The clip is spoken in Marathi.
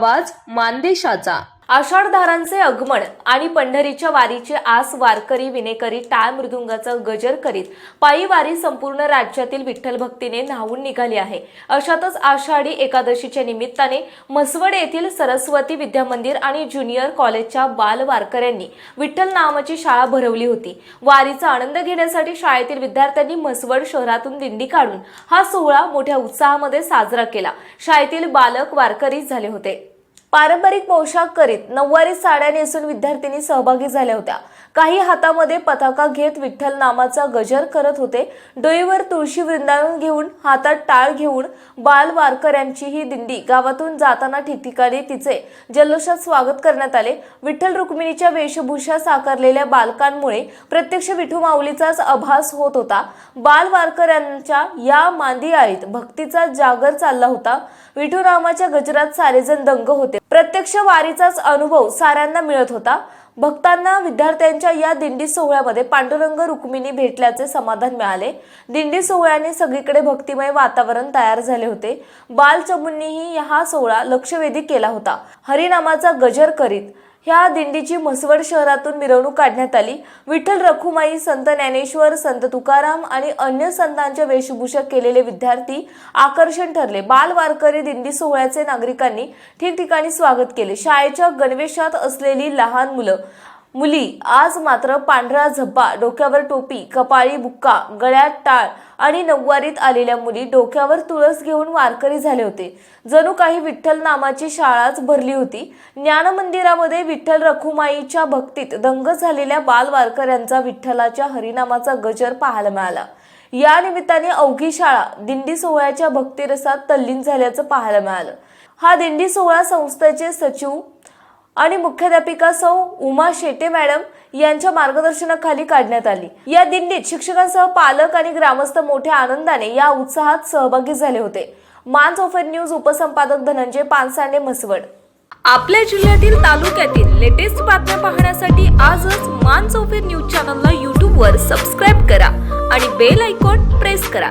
आवाज मानदेशाचा. आषाढधारांचे आगमन आणि पंढरीच्या वारीचे आस वारकरी विनेकरी टाळ मृदुंगाचा गजर करीत पायी वारी संपूर्ण राज्यातील विठ्ठल भक्तीने न्हावून निघाली आहे. अशातच आषाढी एकादशीच्या निमित्ताने मसवड येथील सरस्वती विद्या मंदिर आणि ज्युनियर कॉलेजच्या बाल वारकऱ्यांनी विठ्ठल नामाची शाळा भरवली होती. वारीचा आनंद घेण्यासाठी शाळेतील विद्यार्थ्यांनी मसवड शहरातून दिंडी काढून हा सोहळा मोठ्या उत्साहामध्ये साजरा केला. शाळेतील बालक वारकरी झाले होते. पारंपरिक पोशाख करीत नऊवारी साड्या नेसून विद्यार्थिनी सहभागी झाल्या होत्या. काही हातामध्ये पताका घेत विठ्ठल नामाचा गजर करत होते. डोईवर तुळशी वृंदावन घेऊन हातात टाळ घेऊन बाल वारकऱ्यांची ही दिंडी गावातून जाताना ठिकठिकाणी तिचे जल्लोषात स्वागत करण्यात आले. विठ्ठल रुक्मिणीच्या वेशभूषा साकारलेल्या बालकांमुळे प्रत्यक्ष विठू माऊलीचाच आभास होत होता. बाल वारकऱ्यांच्या या मांदियाळीत भक्तीचा जागर चालला होता. विठू रामाच्या गजरात सारेजण दंग होते. प्रत्यक्ष वारीचाच अनुभव साऱ्यांना मिळत होता. भक्तांना विद्यार्थ्यांच्या या दिंडी सोहळ्यामध्ये पांडुरंग रुक्मिणी भेटल्याचे समाधान मिळाले. दिंडी सोहळ्याने सगळीकडे भक्तिमय वातावरण तयार झाले होते. बालचमुंनीही हा सोहळा लक्षवेधी केला होता. हरिनामाचा गजर करीत ह्या दिंडीची म्हसवड शहरातून मिरवणूक काढण्यात आली. विठ्ठल रखुमाई संत ज्ञानेश्वर संत तुकाराम आणि अन्य संतांच्या वेशभूषा केलेले विद्यार्थी आकर्षण ठरले. बाल वारकरी दिंडी सोहळ्याचे नागरिकांनी ठिकठिकाणी स्वागत केले. शाळेच्या गणवेशात असलेली लहान मुलं मुली आज मात्र पांढरा झब्बा डोक्यावर टोपी कपाळी बुक्का गळ्यात टाळ आणि नऊवारीत आलेल्या मुली डोक्यावर तुळस घेऊन वारकरी झाले होते. जणू काही विठ्ठल नामाची शाळाच भरली होती. ज्ञान मंदिरामध्ये विठ्ठल रखुमाईच्या भक्तीत दंग झालेल्या बाल वारकऱ्यांचा विठ्ठलाच्या हरिनामाचा गजर पाहायला मिळाला. या निमित्ताने अवघी शाळा दिंडी सोहळ्याच्या भक्तिरसात तल्लीन झाल्याचं पाहायला मिळालं. हा दिंडी सोहळा संस्थेचे सचिव आणि मुख्याध्यापिका सौ उमा शेटे मॅडम यांच्या मार्गदर्शनाखाली काढण्यात आली. या दिंडीत शिक्षकांसह पालक आणि ग्रामस्थ मोठ्या आनंदाने या उत्साहात सहभागी झाले होते. मान्स ऑफर न्यूज उपसंपादक धनंजय पानसांडे म्हसवड. आपल्या जिल्ह्यातील तालुक्यातील लेटेस्ट बातम्या पाहण्यासाठी आजच मान चौफेर न्यूज चॅनलला यूट्यूबवर सबस्क्राईब करा आणि बेल आयकॉन प्रेस करा.